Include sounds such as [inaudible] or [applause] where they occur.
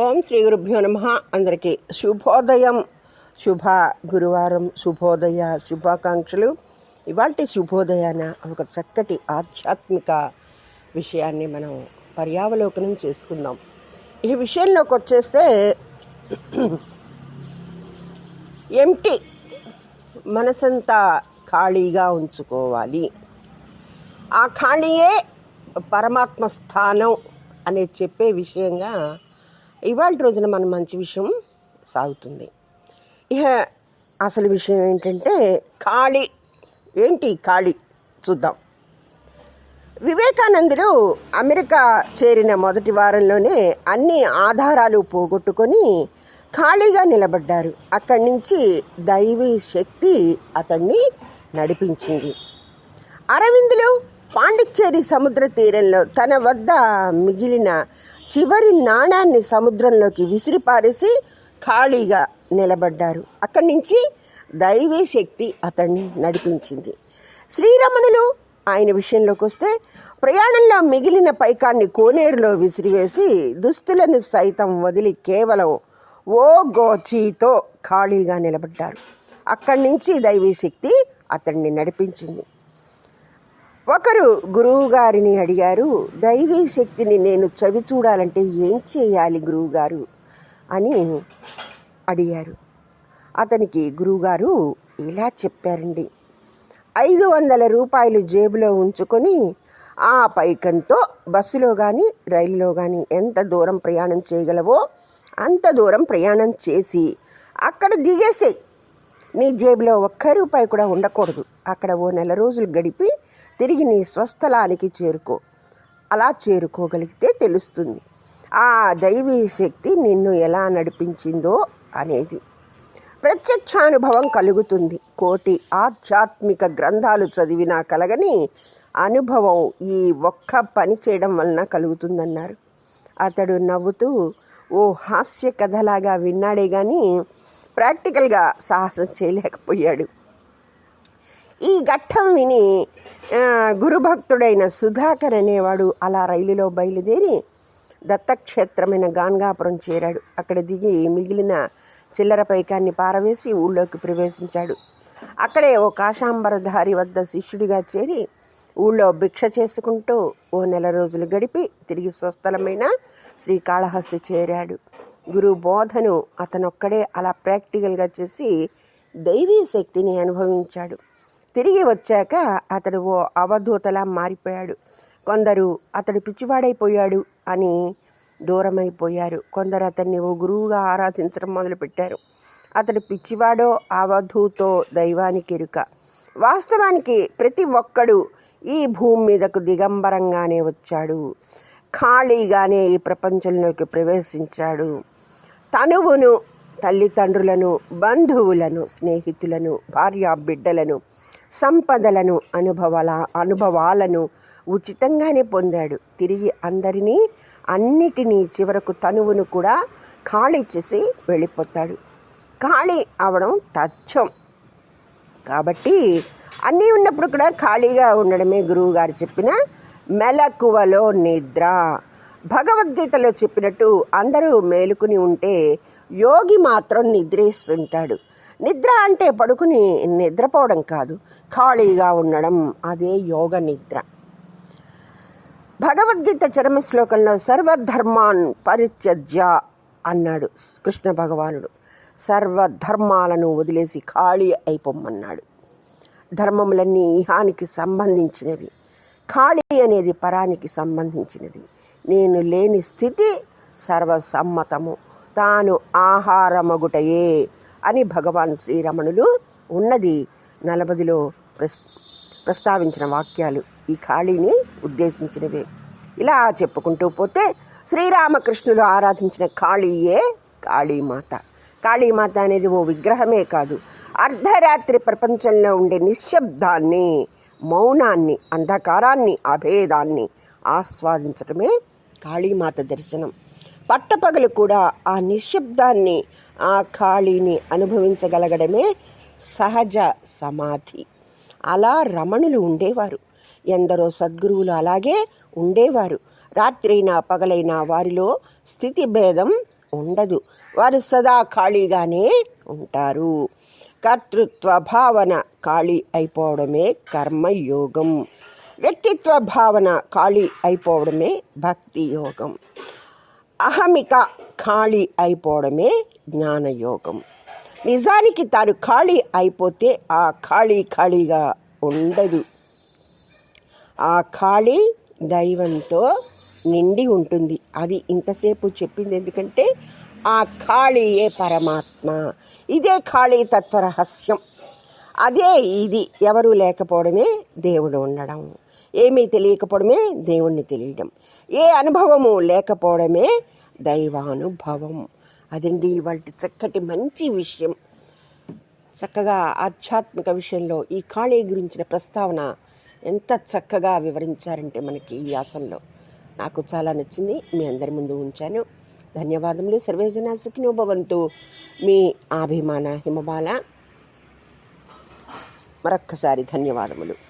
ఓం శ్రీ గురుభ్యో నమ. అందరికీ శుభోదయం. శుభ గురువారం శుభోదయ శుభాకాంక్షలు. ఇవాళ శుభోదయాన ఒక చక్కటి ఆధ్యాత్మిక విషయాన్ని మనం పర్యావలోకనం చేసుకుందాం. ఈ విషయంలోకి వచ్చేస్తే [clears throat] ఎంటి మనసంతా ఖాళీగా ఉంచుకోవాలి. ఆ ఖాళీయే పరమాత్మ స్థానం అనే చెప్పే విషయంగా ఇవాళ రోజున మన మంచి విషయం సాగుతుంది. ఇక అసలు విషయం ఏంటంటే ఖాళీ. ఏంటి ఖాళీ? చూద్దాం. వివేకానందులు అమెరికా చేరిన మొదటి వారంలోనే అన్ని ఆధారాలు పోగొట్టుకొని ఖాళీగా నిలబడ్డారు. అక్కడి నుంచి దైవీ శక్తి అతన్ని నడిపించింది. అరవిందులు పాండిచ్చేరి సముద్ర తీరంలో తన వద్ద మిగిలిన చివరి నాణాన్ని సముద్రంలోకి విసిరిపారేసి ఖాళీగా నిలబడ్డారు. అక్కడి నుంచి దైవీ శక్తి అతన్ని నడిపించింది. శ్రీరమణులు ఆయన విషయంలోకి వస్తే ప్రయాణంలో మిగిలిన పైకాన్ని కోనేరులో విసిరివేసి దుస్తులను సైతం వదిలి కేవలం ఓ గోచీతో ఖాళీగా నిలబడ్డారు. అక్కడి నుంచి దైవీ శక్తి అతన్ని నడిపించింది. ఒకరు గురువు గారిని అడిగారు దైవీ శక్తిని నేను చవి చూడాలంటే ఏం చేయాలి గురువుగారు? అని అడిగారు. అతనికి గురువుగారు ఇలా చెప్పారండి. ఐదు వందల రూపాయలు జేబులో ఉంచుకొని ఆ పైకంతో బస్సులో కానీ రైలులో కానీ ఎంత దూరం ప్రయాణం చేయగలవో అంత దూరం ప్రయాణం చేసి అక్కడ దిగేసేయి. నీ జేబులో ఒక్క రూపాయి కూడా ఉండకూడదు. అక్కడ ఓ నెల రోజులు గడిపి తిరిగి నీ స్వస్థలానికి చేరుకో. అలా చేరుకోగలిగితే తెలుస్తుంది. ఆ దైవీ శక్తి నిన్ను ఎలా నడిపించిందో అనేది. ప్రత్యక్షానుభవం కలుగుతుంది. కోటి ఆధ్యాత్మిక గ్రంథాలు చదివినా కలగని అనుభవం ఈ ఒక్క పని చేయడం వలన కలుగుతుందన్నారు. అతడు నవ్వుతూ ఓ హాస్య కథలాగా విన్నాడే కానీ ప్రాక్టికల్గా సాహసం చేయలేకపోయాడు. ఈ ఘట్టం విని గురుభక్తుడైన సుధాకర్ అనేవాడు అలా రైలులో బయలుదేరి దత్తక్షేత్రమైన గాన్గాపురం చేరాడు. అక్కడ దిగి మిగిలిన చిల్లర పైకాన్ని పారవేసి ఊళ్ళోకి ప్రవేశించాడు. అక్కడే ఓ కాశాంబరధారి వద్ద శిష్యుడిగా చేరి ఊళ్ళో భిక్ష చేసుకుంటూ ఓ నెల రోజులు గడిపి తిరిగి స్వస్థలమైన శ్రీకాళహస్తి చేరాడు. గురు బోధను అతనొక్కడే అలా ప్రాక్టికల్గా చేసి దైవీ శక్తిని అనుభవించాడు. తిరిగి వచ్చాక అతడు ఓ అవధూతలా మారిపోయాడు. కొందరు అతడు పిచ్చివాడైపోయాడు అని దూరమైపోయారు. కొందరు అతన్ని ఓ గురువుగా ఆరాధించడం మొదలుపెట్టారు. అతడు పిచ్చివాడో అవధూతో దైవానికి ఎరుక. వాస్తవానికి ప్రతి ఒక్కడు ఈ భూమి మీదకు దిగంబరంగానే వచ్చాడు. ఖాళీగానే ఈ ప్రపంచంలోకి ప్రవేశించాడు. తనువును తల్లిదండ్రులను బంధువులను స్నేహితులను భార్య బిడ్డలను సంపదలను అనుభవాల అనుభవాలను ఉచితంగానే పొందాడు. తిరిగి అందరినీ అన్నిటినీ చివరకు తనువును కూడా ఖాళీ చేసి వెళ్ళిపోతాడు. ఖాళీ అవడం తథ్యం. కాబట్టి అన్నీ ఉన్నప్పుడు కూడా ఖాళీగా ఉండడమే గురువు గారు చెప్పిన మెలకువలో నిద్ర. భగవద్గీతలో చెప్పినట్టు అందరూ మేలుకుని ఉంటే యోగి మాత్రం నిద్రిస్తుంటాడు. నిద్ర అంటే పడుకుని నిద్రపోవడం కాదు ఖాళీగా ఉండడం అదే యోగ నిద్ర. భగవద్గీత చరమ శ్లోకంలో సర్వధర్మాన్ పరిత్యజ్య అన్నాడు కృష్ణ భగవానుడు. సర్వధర్మాలను వదిలేసి ఖాళీ అయిపోమ్మన్నాడు. ధర్మములన్నీ ఇహానికి సంబంధించినవి. ఖాళీ అనేది పరానికి సంబంధించినది. నేను లేని స్థితి సర్వసమ్మతము. తాను ఆహారమగుటయే అని భగవాన్ శ్రీరమణులు ఉన్నది నలభదిలో ప్రస్ ప్రస్తావించిన వాక్యాలు. ఈ ఖాళీని ఉద్దేశించినవే. ఇలా చెప్పుకుంటూ పోతే శ్రీరామకృష్ణులు ఆరాధించిన కాళీయే కాళీమాత కాళీమాత అనేది ఓ విగ్రహమే కాదు. అర్ధరాత్రి ప్రపంచంలో ఉండే నిశ్శబ్దాన్ని మౌనాన్ని అంధకారాన్ని అభేదాన్ని ఆస్వాదించటమే కాళీమాత దర్శనం. పట్టపగలు కూడా ఆ నిశ్శబ్దాన్ని ఆ ఖాళీని అనుభవించగలగడమే సహజ సమాధి. అలా రమణులు ఉండేవారు. ఎందరో సద్గురువులు అలాగే ఉండేవారు. రాత్రైనా పగలైనా వారిలో స్థితి భేదం ఉండదు. వారు సదా ఖాళీగానే ఉంటారు. కర్తృత్వ భావన ఖాళీ అయిపోవడమే కర్మయోగం. వ్యక్తిత్వ భావన ఖాళీ అయిపోవడమే భక్తి యోగం. అహమిక ఖాళీ అయిపోవడమే జ్ఞానయోగం. నిజానికి తాను ఖాళీ అయిపోతే ఆ ఖాళీ ఖాళీగా ఉండదు. ఆ ఖాళీ దైవంతో నిండి ఉంటుంది. అది ఇంతసేపు చెప్పింది ఎందుకంటే ఆ ఖాళీయే పరమాత్మ. ఇదే ఖాళీ తత్వరహస్యం అదే ఇది. ఎవరు లేకపోవడమే దేవుడు ఉండడం. ఏమీ తెలియకపోవడమే దేవుణ్ణి తెలియడం. ఏ అనుభవము లేకపోవడమే దైవానుభవం. అదండి ఇవాళ చక్కటి మంచి విషయం. చక్కగా ఆధ్యాత్మిక విషయంలో ఈ ఖాళీ గురించిన ప్రస్తావన ఎంత చక్కగా వివరించారంటే మనకి ఈ వ్యాసంలో. నాకు చాలా నచ్చింది. మీ అందరి ముందు ఉంచాను. ధన్యవాదములు. సర్వేజన సుఖినోభవంతు మీ అభిమాన హిమబాల. మరొక్కసారి ధన్యవాదములు.